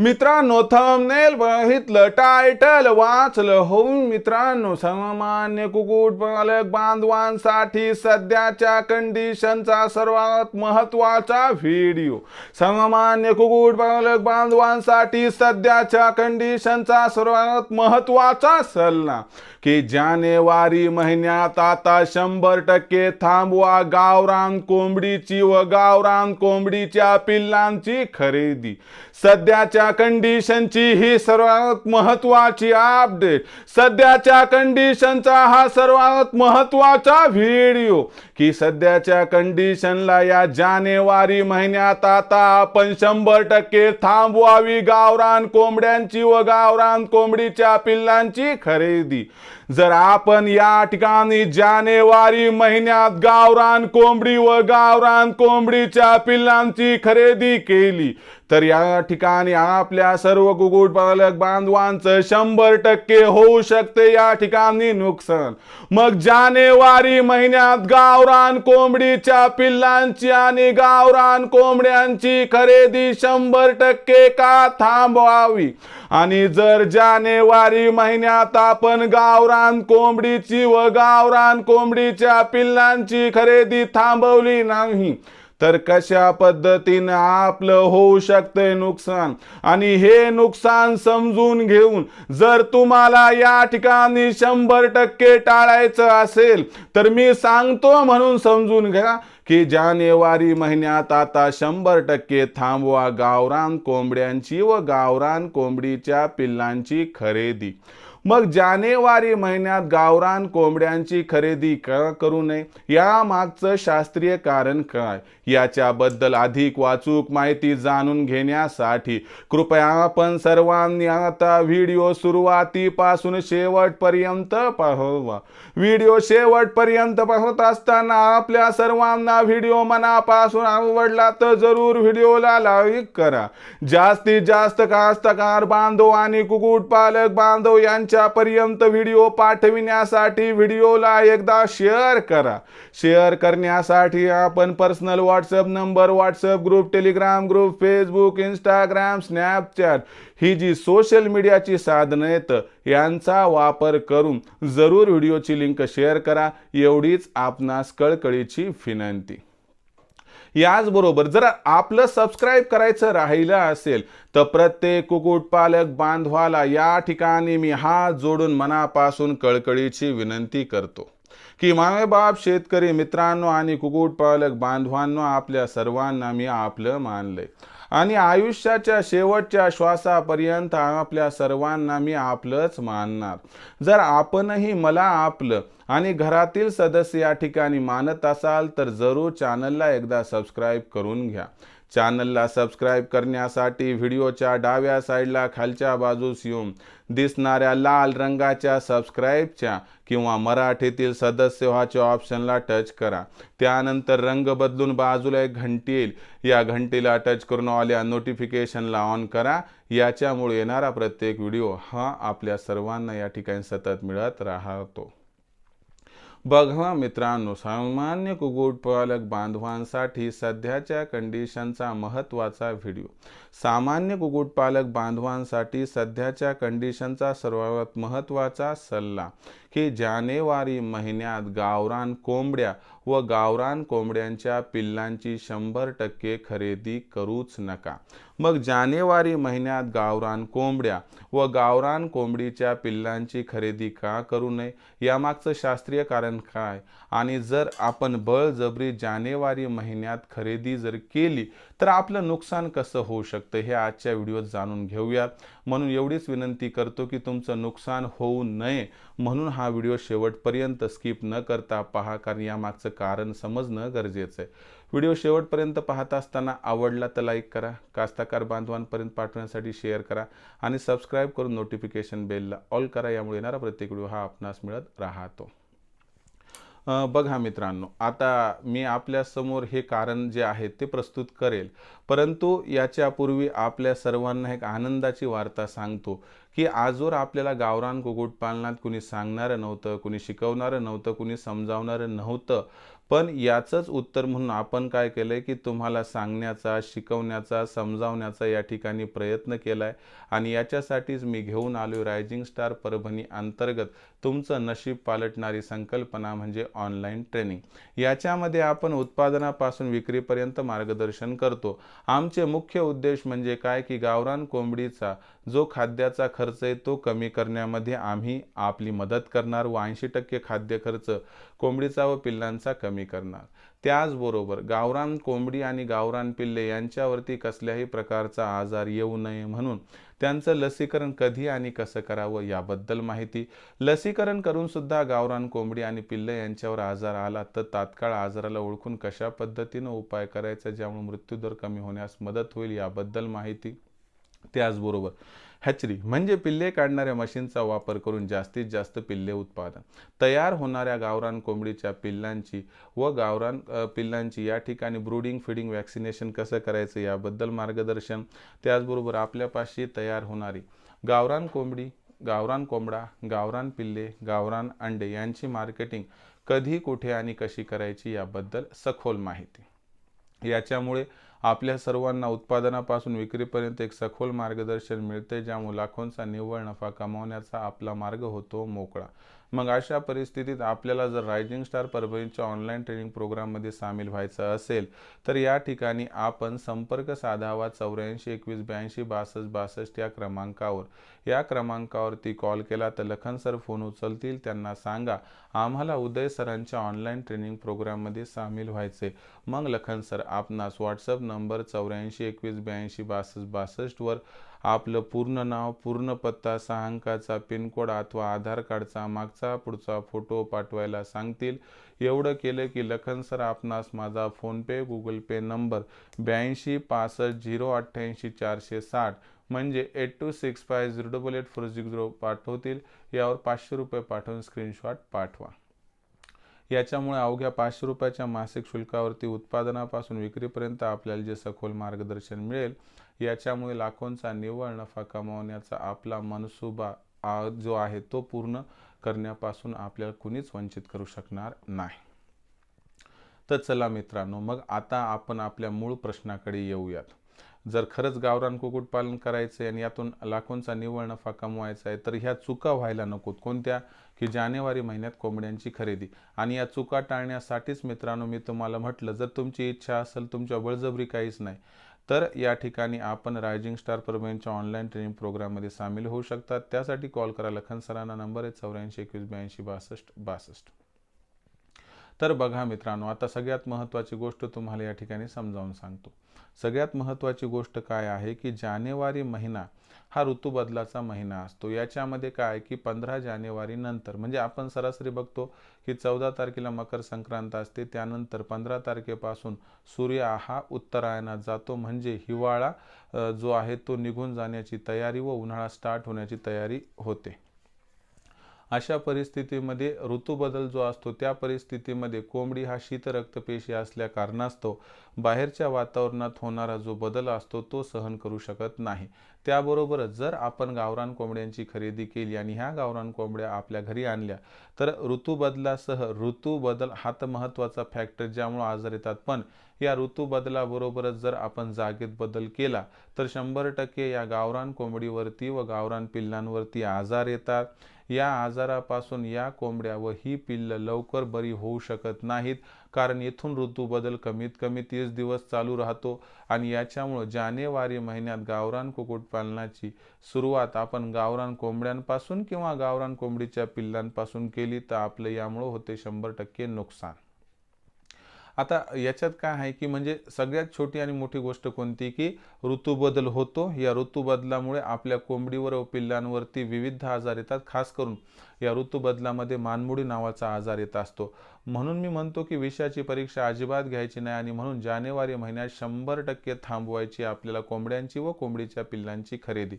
मित्रांनो थंबनेल बघितलं टायटल वाचलं. होऊन मित्रांनो सामान्य कुक्कुटपालक बांधवांसाठी सध्याच्या कंडिशनचा सर्वात महत्त्वाचा व्हिडिओ सामान्य कुक्कुटपालक बांधवांसाठी सध्याच्या कंडिशनचा सर्वात महत्त्वाचा सल्ला की जानेवारी महिन्यात आता शंभर टक्के थांबवा गावरान कोंबडीची व गावरान कोंबडीच्या पिल्लांची खरेदी. सध्याच्या कंडिशनची ही सर्वात महत्वाची अपडेट सध्याच्या कंडिशनचा हा सर्वात महत्त्वाचा व्हिडिओ की सध्याच्या कंडिशनला या जानेवारी महिन्यात आता आपण शंभर टक्के थांबवावी गावरान कोंबड्यांची व गावरान कोंबडीच्या पिल्लांची खरेदी. जर आपण या ठिकाणी जानेवारी महिन्यात गावरान कोंबडी व गावरान कोंबडीच्या पिल्लांची खरेदी केली तर या ठिकाणी आपल्या सर्व कुक्कुटपालक बांधवांचं शंभर टक्के होऊ शकते या ठिकाणी नुकसान. मग जानेवारी महिन्यात गावरान कोंबडीच्या पिल्लांची आणि गावरान कोंबड्यांची खरेदी शंभर टक्के का थांबवावी? आणि जर जानेवारी महिन्यात आपण गावरान कोंबडीची व गावरान कोंबडीच्या पिल्लांची खरेदी थांबवली नाही तर कशा पद्धतीनं आपलं होऊ शकतंय नुकसान? आणि हे नुकसान समजून घेऊन जर तुम्हाला या ठिकाणी शंभर टक्के टाळायचं असेल तर मी सांगतो म्हणून समजून घ्या. की जानेवारी महिन्यात आता शंभर टक्के थांबवा गावरान कोंबड्यांची व गावरान कोंबडीच्या पिल्लांची खरेदी. मग जानेवारी महिन्यात गावरान कोंबड्यांची खरेदी का करू नये? या मागचं शास्त्रीय कारण काय? याच्याबद्दल अधिक वाचूक माहिती जाणून घेण्यासाठी कृपया आपण सर्वांनी आता व्हिडिओ सुरुवातीपासून शेवटपर्यंत पाहवा व्हिडिओ शेवटपर्यंत पाहत असताना आपल्या सर्वांना व्हिडिओ मनापासून आवडला तर जरूर व्हिडिओला लाईक करा. जास्तीत जास्त कास्तकार बांधव आणि कुक्कुटपालक बांधव त्यांच्यापर्यंत व्हिडिओ पाठविण्यासाठी व्हिडिओला एकदा शेअर करा. शेअर करण्यासाठी आपण personal WhatsApp number WhatsApp group Telegram group Facebook Instagram Snapchat ही जी सोशल मीडियाची साधनं आहेत यांचा वापर करून जरूर व्हिडिओची लिंक शेअर करा. एवढीच आपणास कळकळीची विनंती. याचबरोबर जर आपलं सबस्क्राईब करायचं राहिलं असेल तर प्रत्येक कुक्कुटपालक बांधवाला या ठिकाणी मी हात जोडून मनापासून कळकळीची विनंती करतो की माय बाप शेतकरी मित्रांनो आणि कुक्कुटपालक बांधवांनो आपल्या सर्वांना मी आपलं मानलंय. आणि आयुष्याच्या शेवटच्या श्वासापर्यंत आपल्या सर्वांना मी आपलंच मानणार. जर आपणही मला आपलं आणि घरातील सदस्य या ठिकाणी मानत असाल तर जरूर चॅनलला एकदा सबस्क्राईब करून घ्या. चॅनलला सबस्क्राईब करण्यासाठी व्हिडिओच्या डाव्या साईडला खालच्या बाजूस येऊन दिसणाऱ्या लाल रंगाच्या सबस्क्राईबच्या किंवा मराठीतील सदस्य व्हाच्या ऑप्शनला टच करा. त्यानंतर रंग बदलून बाजूला एक घंटी येईल. या घंटीला टच करून आल्या नोटिफिकेशनला ऑन करा. याच्यामुळे येणारा प्रत्येक व्हिडिओ हा आपल्या सर्वांना या ठिकाणी सतत मिळत राहतो. बघा मित्रांनो सामान्य कुक्कुटपालक बांधवांसाठी सध्याच्या कंडिशनचा महत्त्वाचा व्हिडिओ सामान्य कुक्कुटपालक बांधवांसाठी सध्याच्या कंडिशनचा सर्वात महत्त्वाचा सल्ला. की जानेवारी महिन्यात गावरान कोंबड्या व गावरान कोंबड्यांच्या पिल्लांची शंभर टक्के खरेदी करूच नका. मग जानेवारी महिन्यात गावरान कोंबड्या व गावरान कोंबडीच्या पिल्लांची खरेदी का करू नये? यामागचं शास्त्रीय कारण काय? आणि जर आपण बळजबरी जानेवारी महिन्यात खरेदी जर केली तर आपलं नुकसान कसं होऊ शकतं हे आजच्या व्हिडिओत जाणून घेऊयात. म्हणून एवढीच विनंती करतो की तुमचं नुकसान होऊ नये म्हणून हा व्हिडिओ शेवटपर्यंत स्किप न करता पहा कारण यामागचं कारण समजणं गरजेचं आहे. व्हिडिओ शेवटपर्यंत पाहत असताना आवडला तर लाईक करा कास्ताकार बांधवांपर्यंत पाठवण्यासाठी शेअर करा आणि सबस्क्राईब करून नोटिफिकेशन बेलला ऑल करा यामुळे येणारा प्रत्येक व्हिडिओ हा आपणास मिळत राहतो. बघा मित्रांनो आता मी आपल्यासमोर हे कारण जे आहे ते प्रस्तुत करेल. परंतु याच्यापूर्वी आपल्या सर्वांना एक आनंदाची वार्ता सांगतो की आजवर आपल्याला गावरान कुक्कुटपालनात कुणी सांगणारं नव्हतं कुणी शिकवणारं नव्हतं कुणी समजावणारं नव्हतं. पण याचंच उत्तर म्हणून आपण काय केलं आहे की तुम्हाला सांगण्याचा शिकवण्याचा समजावण्याचा या ठिकाणी प्रयत्न केला आहे आणि याच्यासाठीच मी घेऊन आलो रायझिंग स्टार परभणी अंतर्गत तुमचं नशीब पालटणारी संकल्पना म्हणजे ऑनलाईन ट्रेनिंग. याच्यामध्ये आपण उत्पादनापासून विक्रीपर्यंत मार्गदर्शन करतो. आमचे मुख्य उद्देश म्हणजे काय की गावरान कोंबडीचा जो खाद्याचा खर्च आहे तो कमी करण्यामध्ये आम्ही आपली मदत करणार व ऐंशी टक्के खाद्य खर्च कोंबडीचा व पिल्लांचा कमी करणार. त्याचबरोबर गावरान कोंबडी आणि गावरान पिल्ले यांच्यावरती कसल्याही प्रकारचा आजार येऊ नये म्हणून त्यांचं लसीकरण कधी आणि कसं करावं याबद्दल माहिती. लसीकरण करून सुद्धा गावरान कोंबडी आणि पिल्ले यांच्यावर आजार आला तर तात्काळ आजाराला ओळखून कशा पद्धतीनं उपाय करायचा ज्यामुळे मृत्यूदर कमी होण्यास मदत होईल याबद्दल माहिती. त्याचबरोबर हॅचरी म्हणजे पिल्ले काढणाऱ्या मशीनचा वापर करून जास्तीत जास्त पिल्ले उत्पादन. तयार होणाऱ्या गावरान कोंबडीच्या पिल्लांची व गावरान पिल्लांची या ठिकाणी ब्रूडिंग फिडिंग वॅक्सिनेशन कसं करायचं याबद्दल मार्गदर्शन त्याचबरोबर आपल्यापाशी तयार होणारी गावरान कोंबडी गावरान कोंबडा गावरान पिल्ले गावरान अंडे यांची मार्केटिंग कधी कुठे आणि कशी करायची याबद्दल सखोल माहिती. याच्यामुळे आपल्या सर्वांना उत्पादनापासून विक्रीपर्यंत एक सखोल मार्गदर्शन मिळते ज्यामुळे लाखोंचा निव्वळ नफा कमावण्याचा आपला मार्ग होतो मोकळा. मग अशा परिस्थितीत आपल्याला जर रायझिंग स्टार परभणीच्या ऑनलाईन ट्रेनिंग प्रोग्राममध्ये सामील व्हायचं असेल तर या ठिकाणी आपण संपर्क साधावा चौऱ्याऐंशी एकवीस ब्याऐंशी बासष्ट बासष्ट या क्रमांकावर. या क्रमांकावरती कॉल केला तर लखन सर फोन उचलतील. त्यांना सांगा आम्हाला उदय सरांच्या ऑनलाईन ट्रेनिंग प्रोग्राममध्ये सामील व्हायचे मग लखन सर आपणास व्हॉट्सअप नंबर चौऱ्याऐंशी एकवीस ब्याऐंशी बासष्ट बासष्टवर आपलं पूर्ण नाव पूर्ण पत्ता सहा अंकाचा पिनकोड अथवा आधार कार्डचा मागचा पुढचा फोटो पाठवायला सांगतील. एवढं केलं की लखन सर आपणास माझा फोनपे गुगल पे नंबर ब्याऐंशी पासष्ट झिरो अठ्ठ्याऐंशी चारशे साठ म्हणजे eight two six five zero double eight four six zero पाठवतील. यावर पाचशे रुपये पाठवून स्क्रीनशॉट पाठवा. याच्यामुळे अवघ्या पाचशे रुपयाच्या मासिक शुल्कावरती उत्पादनापासून विक्रीपर्यंत आपल्याला जे सखोल मार्गदर्शन मिळेल याच्यामुळे लाखोंचा निव्वळ नफा कमावण्याचा आपला मनसुबा जो आहे तो पूर्ण करण्यापासून आपल्याला कुणीच वंचित करू शकणार नाही. तर चला मित्रांनो मग आता आपण आपल्या मूळ प्रश्नाकडे येऊयात. जर खरंच गावरान कुक्कुटपालन करायचं आणि यातून लाखोंचा निव्वळ नफा कमवायचा आहे तर ह्या चुका व्हायला नकोत. कोणत्या? की जानेवारी महिन्यात कोंबड्यांची खरेदी. आणि या चुका टाळण्यासाठीच मित्रांनो मी तुम्हाला म्हटलं जर तुमची इच्छा असेल तुमच्या बळजबरी काहीच नाही. तर या ठिकाणी आपण रायझिंग स्टार परभणीच्या ऑनलाईन ट्रेनिंग प्रोग्राममध्ये सामील होऊ शकतात. त्यासाठी कॉल करा लखन सरांना. नंबर आहे चौऱ्याऐंशी एकवीस ब्याऐंशी बासष्ट बासष्ट. तर बघा मित्रांनो आता सगळ्यात महत्त्वाची गोष्ट तुम्हाला या ठिकाणी समजावून सांगतो. सगळ्यात महत्त्वाची गोष्ट काय आहे की जानेवारी महिना हा ऋतूबदलाचा महिना असतो. याच्यामध्ये काय की पंधरा जानेवारी नंतर म्हणजे आपण सरासरी बघतो की चौदा तारखेला मकर संक्रांत असते त्यानंतर पंधरा तारखेपासून सूर्य हा उत्तरायणात जातो. म्हणजे हिवाळा जो आहे तो निघून जाण्याची तयारी व उन्हाळा स्टार्ट होण्याची तयारी होते. अशा परिस्थितीमध्ये ऋतूबदल जो असतो त्या परिस्थितीमध्ये कोंबडी हा शीतरक्तपेशी असल्या कारणास्तव बाहेरच्या वातावरणात होणारा जो बदल असतो तो सहन करू शकत नाही. त्याबरोबरच जर आपण गावरान कोंबड्यांची खरेदी केली आणि ह्या गावरान कोंबड्या आपल्या घरी आणल्या तर ऋतूबदलासह ऋतूबदल हा तर महत्त्वाचा फॅक्टर ज्यामुळे आजार येतात. पण या ऋतूबदलाबरोबरच जर आपण जागेत बदल केला तर शंभर टक्के या गावरान कोंबडीवरती व गावरान पिल्लांवरती आजार येतात. या आजारापासून या कोंबड्या व ही पिल्लं लवकर बरी होऊ शकत नाहीत. कारण येथून ऋतूबदल कमीत कमी तीस दिवस चालू राहतो आणि याच्यामुळं जानेवारी महिन्यात गावरान कुक्कुटपालनाची सुरुवात आपण गावरान कोंबड्यांपासून किंवा गावरान कोंबडीच्या पिल्लांपासून केली तर आपलं यामुळं होते शंभर टक्के नुकसान. आता याच्यात काय आहे की म्हणजे सगळ्यात छोटी आणि मोठी गोष्ट कोणती की ऋतूबदल होतो. या ऋतूबदलामुळे आपल्या कोंबडीवर व पिल्लांवरती विविध आजार येतात. खास करून या ऋतूबदलामध्ये मानमुडी नावाचा आजार येत असतो. म्हणून मी म्हणतो की विषयाची परीक्षा अजिबात घ्यायची नाही आणि म्हणून जानेवारी महिन्यात शंभर टक्के थांबवायची आपल्याला कोंबड्यांची व कोंबडीच्या पिल्लांची खरेदी.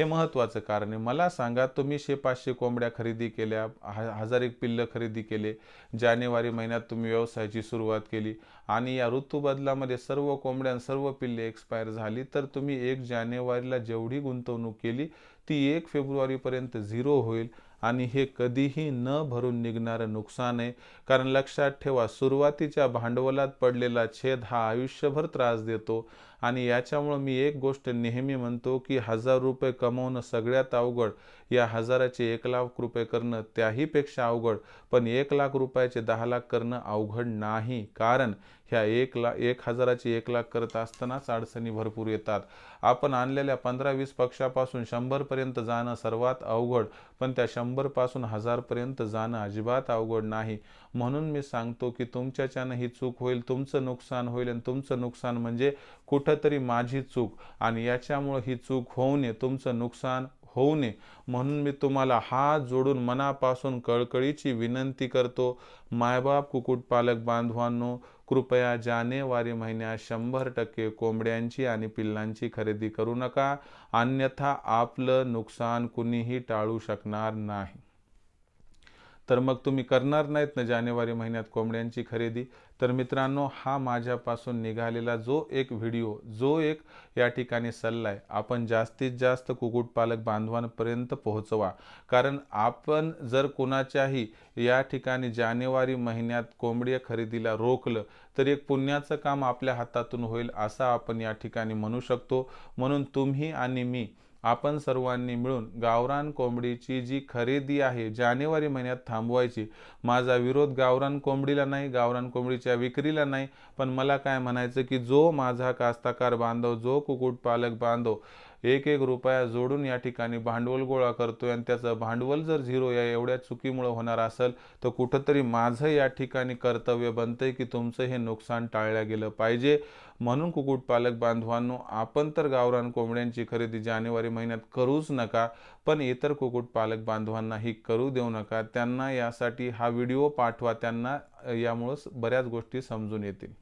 हे महत्त्वाचं कारण आहे. मला सांगा तुम्ही शे पाचशे कोंबड्या खरेदी केल्या हजार एक पिल्लं खरेदी केले जानेवारी महिन्यात तुम्ही व्यवसायाची सुरुवात केली आणि या ऋतूबदलामध्ये सर्व कोंबड्या सर्व पिल्ले एक्सपायर झाली तर तुम्ही एक जानेवारीला जेवढी गुंतवणूक केली ती एक फेब्रुवारीपर्यंत झिरो होईल आणि हे कधीही न भरून निघणारं नुकसान आहे. कारण लक्षात ठेवा सुरुवातीच्या भांडवलात पडलेला छेद हा आयुष्यभर त्रास देतो आणि याच्यामुळं मी एक गोष्ट नेहमी म्हणतो की हजार रुपये कमवणं सगळ्यात अवघड. या हजाराचे एक लाख रुपये करणं त्याहीपेक्षा अवघड पण एक लाख रुपयाचे दहा लाख करणं अवघड नाही. कारण ह्या एक लाख एक हजाराची एक लाख करत असतानाच अडचणी भरपूर येतात. आपण आणलेल्या पंधरा वीस पक्षापासून शंभरपर्यंत जाणं सर्वात अवघड पण त्या शंभरपासून हजारपर्यंत जाणं अजिबात अवघड नाही. म्हणून मी सांगतो की तुमच्याच्यानं ही चूक होईल तुमचं नुकसान होईल आणि तुमचं नुकसान म्हणजे कुठंतरी माझी चूक आणि याच्यामुळं ही चूक होऊ नये तुमचं नुकसान होऊ नये. म्हणून मी तुम्हाला हात जोडून मनापासून कळकळीची विनंती करतो मायबाप कुक्कुटपालक बांधवांनो कृपया जानेवारी महिन्यात शंभर टक्के कोंबड्यांची आणि पिल्लांची खरेदी करू नका. अन्यथा आपलं नुकसान कुणीही टाळू शकणार नाही. तर मग तुम्ही करणार नाहीत ना जानेवारी महिन्यात कोंबड्यांची खरेदी? तर मित्रांनो हा माझ्यापासून निघालेला जो एक व्हिडिओ जो एक या ठिकाणी सल्ला आहे आपण जास्तीत जास्त कुक्कुटपालक बांधवांपर्यंत पोहोचवा. कारण आपण जर कुणाच्याही या ठिकाणी जानेवारी महिन्यात कोंबडी खरेदीला रोखलं तर एक पुण्याचं काम आपल्या हातातून होईल असं आपण या ठिकाणी म्हणू शकतो. म्हणून तुम्ही आणि मी आपण सर्वांनी मिळून गावरान कोंबडीची जी खरेदी आहे जानेवारी महिन्यात थांबवायची. माझा विरोध गावरान कोंबडीला नाही गावरान कोंबडीच्या विक्रीला नाही. पण मला काय म्हणायचं की जो माझा कास्ताकार बांधव जो कुक्कुटपालक बांधव एक एक रुपया जोडून या ठिकाणी भांडवल गोळा करतोय आणि त्याचं भांडवल जर झिरो या एवढ्या चुकीमुळे होणार असेल तर कुठंतरी माझं या ठिकाणी कर्तव्य बनतंय की तुमचं हे नुकसान टाळलं गेलं पाहिजे. म्हणून कुक्कुटपालक बांधवांनो आपण तर गावरान कोंबड्यांची खरेदी जानेवारी महिन्यात करूच नका पण इतर कुक्कुटपालक बांधवांनाही करू देऊ नका. त्यांना यासाठी हा व्हिडिओ पाठवा त्यांना यामुळं बऱ्याच गोष्टी समजून येतील.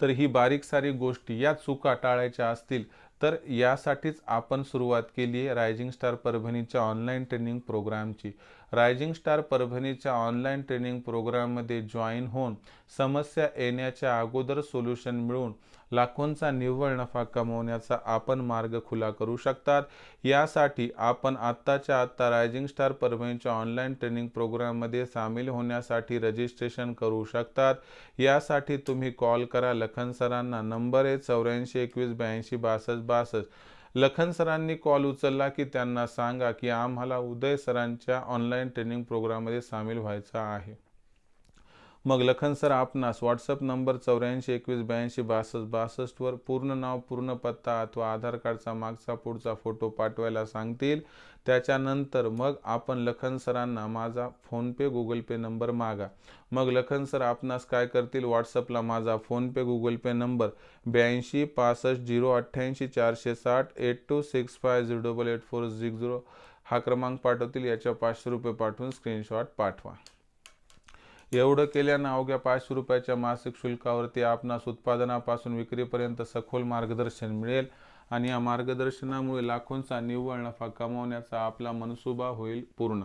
तर ही बारीक सारी गोष्टी या चुका टाळायच्या असतील तर यासाठीच आपण सुरुवात केली आहे रायझिंग स्टार परभणीच्या ऑनलाईन ट्रेनिंग प्रोग्रामची. रायझिंग स्टार परभणीच्या ऑनलाईन ट्रेनिंग प्रोग्राममध्ये जॉईन होऊन समस्या येण्याच्या अगोदर सोल्युशन मिळून लाखोंचा निव्वळ नफा कमवण्याचा आपण मार्ग खुला करू शकतात. यासाठी आपण आत्ताच्या आत्ता रायझिंग स्टार परभणीच्या ऑनलाईन ट्रेनिंग प्रोग्राममध्ये सामील होण्यासाठी रजिस्ट्रेशन करू शकतात. यासाठी तुम्ही कॉल करा लखन सरांना. नंबर आहे चौऱ्याऐंशी एकवीस ब्याऐंशी बासष्ट बासष्ट. लखन सरांनी कॉल उचलला की त्यांना सांगा की आम्हाला उदय सरांच्या ऑनलाईन ट्रेनिंग प्रोग्राममध्ये सामील व्हायचं आहे. मग लखन सर आपणास व्हॉट्सअप नंबर चौऱ्याऐंशी एकवीस ब्याऐंशी बासष्ट बासष्टवर पूर्ण नाव पूर्ण पत्ता अथवा आधार कार्डचा मागचा पुढचा फोटो पाठवायला सांगतील. त्याच्यानंतर मग आपण लखन सरांना माझा फोनपे गुगल पे नंबर मागा. मग लखन सर आपणास काय करतील? व्हॉट्सअपला माझा फोनपे गुगल पे नंबर ब्याऐंशी पासष्ट झिरो अठ्ठ्याऐंशी चारशे साठ eight two six five zero double eight four six zero हा क्रमांक पाठवतील. याच्या पाचशे रुपये पाठवून स्क्रीनशॉट पाठवा. एवढं केल्यानं अवघ्या पाचशे रुपयाच्या मासिक शुल्कावरती आपणास उत्पादनापासून विक्रीपर्यंत सखोल मार्गदर्शन मिळेल आणि या मार्गदर्शनामुळे लाखोंचा निव्वळ नफा कमवण्याचा आपला मनसुबा होईल पूर्ण.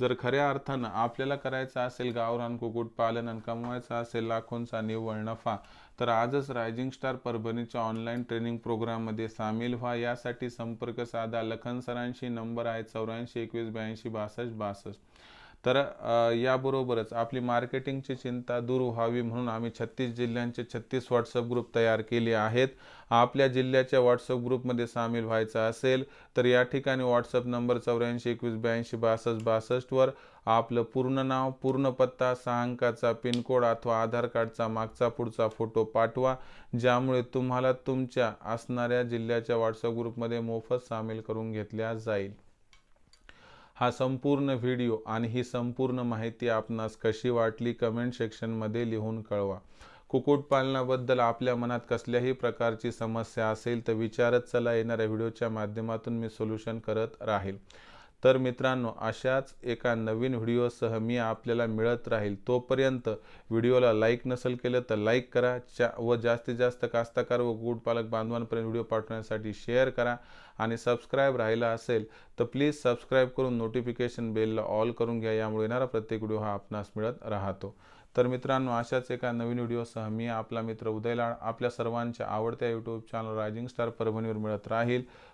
जर खऱ्या अर्थानं आपल्याला करायचं असेल गावरान कुक्कुटपालन आणि कमवायचा असेल लाखोंचा निव्वळ नफा तर आजच रायझिंग स्टार परभणीच्या ऑनलाईन ट्रेनिंग प्रोग्राममध्ये सामील व्हा. यासाठी संपर्क साधा. लखन सरांशी नंबर आहे चौऱ्याऐंशी एकवीस ब्याऐंशी बासष्ट बासष्ट. तर याबरोबरच आपली मार्केटिंगची चिंता दूर व्हावी म्हणून आम्ही छत्तीस जिल्ह्यांचे छत्तीस व्हॉट्सअप ग्रुप तयार केले आहेत. आपल्या जिल्ह्याच्या व्हॉट्सअप ग्रुपमध्ये सामील व्हायचं असेल तर या ठिकाणी व्हॉट्सअप नंबर चौऱ्याऐंशी एकवीस ब्याऐंशी बासष्ट बासष्टवर आपलं पूर्ण नाव पूर्ण पत्ता सहा अंकाचा पिनकोड अथवा आधार कार्डचा मागचा पुढचा फोटो पाठवा ज्यामुळे तुम्हाला तुमच्या असणाऱ्या जिल्ह्याच्या व्हॉट्सअप ग्रुपमध्ये मोफत सामील करून घेतल्या जाईल. हा संपूर्ण व्हिडिओ आणि ही संपूर्ण माहिती आपणास कशी वाटली कमेंट सेक्शनमध्ये लिहून कळवा. कुक्कुटपालनाबद्दल आपल्या मनात कसल्याही प्रकारची समस्या असेल तर विचारत चला येणाऱ्या व्हिडिओच्या माध्यमातून मी सोल्युशन करत राहील. तर मित्रांनो अशाच एका नवीन व्हिडिओसह मी आपल्याला मिळत राहील तोपर्यंत व्हिडिओला लाईक नसेल केलं तर लाईक करा. चा व जास्तीत जास्त कास्तकार व कुक्कुटपालक बांधवांपर्यंत व्हिडिओ पाठवण्यासाठी शेअर करा आणि सबस्क्राईब राहिला असेल तर प्लीज सबस्क्राईब करून नोटिफिकेशन बेलला ऑल करून घ्या. यामुळे येणारा प्रत्येक व्हिडिओ हा आपणास मिळत राहतो. तर मित्रांनो अशाच एका नवीन व्हिडिओसह मी आपला मित्र उदयलाड आपल्या सर्वांच्या आवडत्या यूट्यूब चॅनल रायझिंग स्टार परभणीवर मिळत राहील.